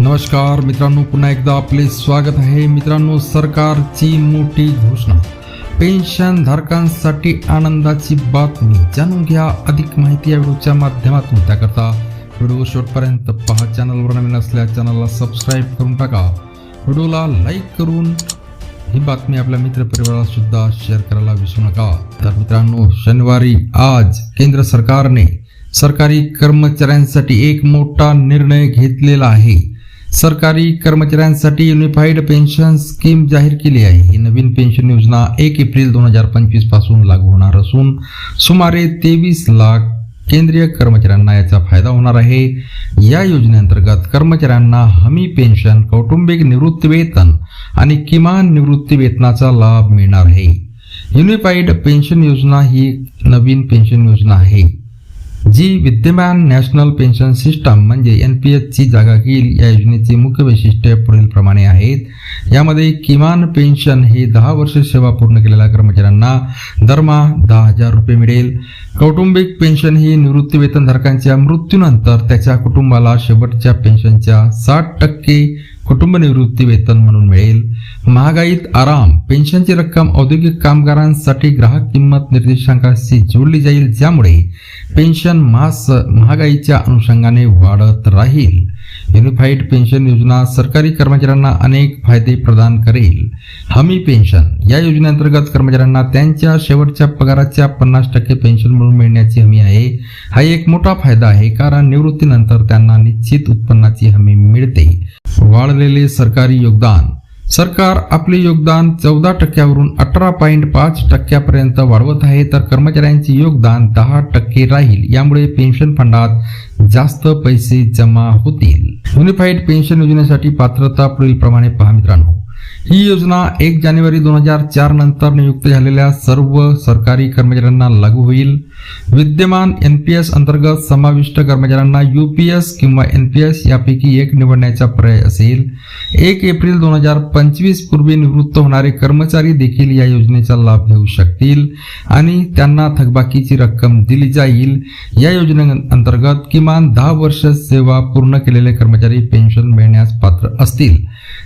नमस्कार मित्रांनो पुन्हा एकदा आपले स्वागत आहे. मित्रांनो सरकारची मोठी घोषणा. पेन्शन धारकांसाठी आनंदाची बातमी. जाणून घ्या अधिक माहिती या व्हिडिओच्या माध्यमातून. त्याकरता व्हिडिओ शेवटपर्यंत पहा. चॅनलवर नवीन असल्या चॅनलला सबस्क्राईब करून टाका. व्हिडिओला लाईक करून ही बातमी आपल्या मित्रपरिवाराला सुद्धा शेअर करायला विसरू नका. तर मित्रांनो शनिवारी आज केंद्र सरकारने सरकारी कर्मचाऱ्यांसाठी एक मोठा निर्णय घेतलेला आहे. सरकारी कर्मचाऱ्यांसाठी युनिफाईड पेन्शन स्कीम जाहीर केली आहे. ही नवीन पेन्शन योजना एक एप्रिल दोन हजार पंचवीसपासून लागू होणार असून सुमारे तेवीस लाख केंद्रीय कर्मचाऱ्यांना याचा फायदा होणार आहे. या योजनेअंतर्गत कर्मचाऱ्यांना हमी पेन्शन कौटुंबिक निवृत्ती वेतन आणि किमान निवृत्ती वेतनाचा लाभ मिळणार आहे. युनिफाईड पेन्शन योजना ही नवीन पेन्शन योजना आहे. जी विद्यमान नॅशनल पेन्शन सिस्टम म्हणजे एन पी एसची जागा घेईल या योजनेची मुख्य वैशिष्ट्ये पुढीलप्रमाणे आहेत. यामध्ये किमान पेन्शन हे दहा वर्ष सेवा पूर्ण केलेल्या कर्मचाऱ्यांना दरमहा दहा हजार रुपये मिळेल. कौटुंबिक पेन्शन ही निवृत्ती वेतनधारकांच्या मृत्यूनंतर त्याच्या कुटुंबाला शेवटच्या पेन्शनच्या साठ टक्के कुटुंब निवृत्ती वेतन म्हणून मिळेल. महागाईत आराम पेन्शनची रक्कम औद्योगिक कामगारांसाठी ग्राहक किंमत निर्देशांकाशी जोडली जाईल ज्यामुळे पेन्शन मास महागाईच्या अनुषंगाने वाढत राहील. युनिफाईड पेन्शन योजना सरकारी कर्मचाऱ्यांना अनेक फायदे प्रदान करेल. हमी पेन्शन. या योजनेअंतर्गत कर्मचाऱ्यांना त्यांच्या शेवटच्या पगाराच्या पन्नास टक्के पेन्शन म्हणून मिळण्याची हमी आहे. हा एक मोठा फायदा आहे कारण निवृत्तीनंतर त्यांना निश्चित उत्पन्नाची हमी मिळते. वाढलेले सरकारी योगदान. सरकार आपले योगदान चौदा टक्क्यावरून अठरा पॉईंट पाच टक्क्यापर्यंत वाढवत आहे तर कर्मचाऱ्यांचे योगदान दहा टक्के राहील. यामुळे पेन्शन फंडात जास्त पैसे जमा होतील. युनिफाईड पेन्शन योजनेसाठी पात्रता पुढीलप्रमाणे पहा मित्रांनो. ही योजना एक जानेवारी दोन हजार चार नंतर नियुक्त झालेल्या सर्व सरकारी कर्मचाऱ्यांना लागू होईल. विद्यमान एन पी एस अंतर्गत समाविष्ट कर्मचाऱ्यांना यू पी एस किंवा एन पी एस यापैकी एक निवडण्याचा पर्याय असेल. एक एप्रिल दोन हजार पंचवीस पूर्वी निवृत्त होणारे कर्मचारी देखील या योजनेचा लाभ घेऊ शकतील आणि त्यांना थकबाकीची रक्कम दिली जाईल. या योजने अंतर्गत किमान दहा वर्ष सेवा पूर्ण केलेले कर्मचारी पेन्शन मिळण्यास पात्र असतील.